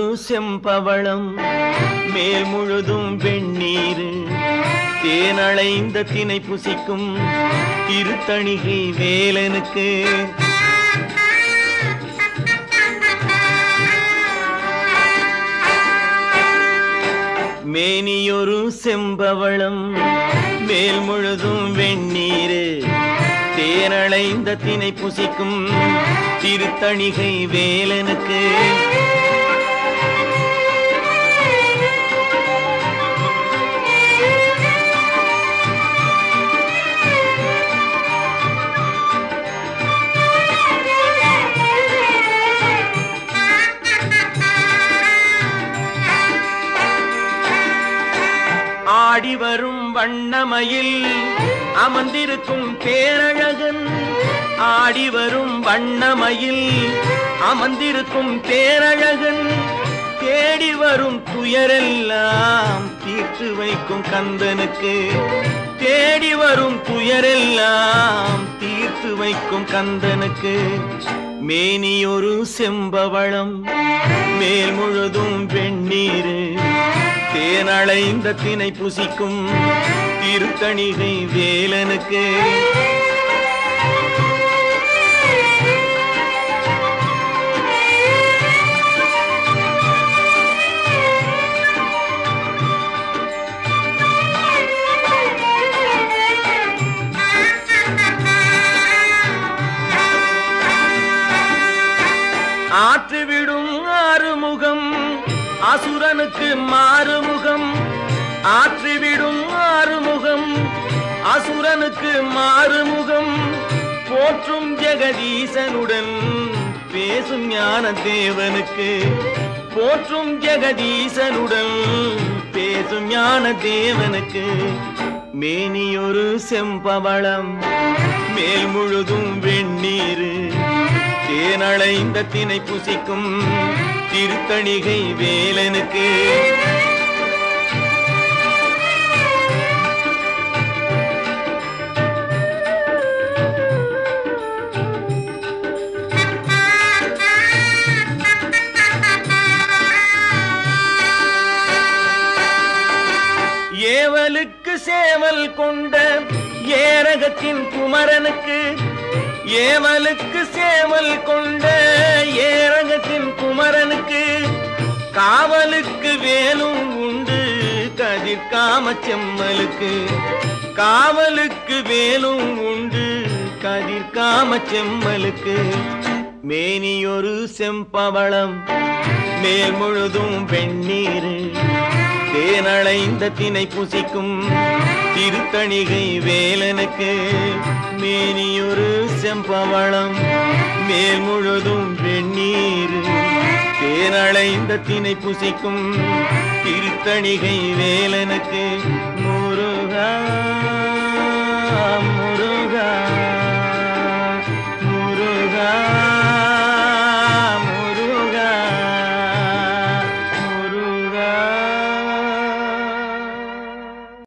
முழு செம்பவளம் மேல் முழுதும் வெண்ணீர் தேனளைந்த தினை புசிக்கும் திருத்தணிகை வேலனுக்கு. மேனியொரு செம்பவளம் மேல் முழுதும் வெண்ணீர் தேனளைந்த தினை புசிக்கும் திருத்தணிகை வேலனுக்கு. ஆடிவரும் வண்ணமயில் அமர்ந்திருக்கும் பேரழகன் ஆடிவரும் வண்ணமயில் அமர்ந்திருக்கும் பேரழகன் தேடி வரும் துயரெல்லாம் தீர்த்து வைக்கும் கந்தனுக்கு. தேடி வரும் துயரெல்லாம் தீர்த்து வைக்கும் கந்தனுக்கு. மேனியொரு செம்பவளம் மேல் முழுதும் வெண்ணீர் தேனளைந்த தினை புசிக்கும் திருத்தணிகை வேலனுக்கு. ஆற்றுவிடும் ஆறுமுகம் அசுரனுக்கு மாறுமுகம் ஆற்றிவிடும் ஆறுமுகம் அசுரனுக்கு மாறுமுகம் போற்றும் ஜெகதீசனுடன் பேசும் ஞான தேவனுக்கு போற்றும் ஜெகதீசனுடன் பேசும் ஞான தேவனுக்கு மேனியொரு செம்பவளம் மேல் முழுதும் வெண்ணீர் தேனளைந்த தினை புசிக்கும் திருத்தணிகை வேலனுக்கு. ஏவலுக்கு சேவல் கொண்ட ஏரகத்தின் குமரனுக்கு ஏவலுக்கு சேவல் கொண்ட காவலுக்கு வேலும் உண்டு கதிர்காம செம்மலுக்கு காவலுக்கு வேலும் உண்டு கதிர்காம செம்மலுக்கு மேனியொரு செம்பவளம் மேல் முழுதும் வெண்ணீர் தேனளைந்த தினை புசிக்கும் திருத்தணிகை வேலனுக்கு. மேனியொரு செம்பவளம் மேல் முழுதும் வெண்ணீர் தேனளைந்த தினை புசிக்கும் திருத்தணிகை வேலனுக்கு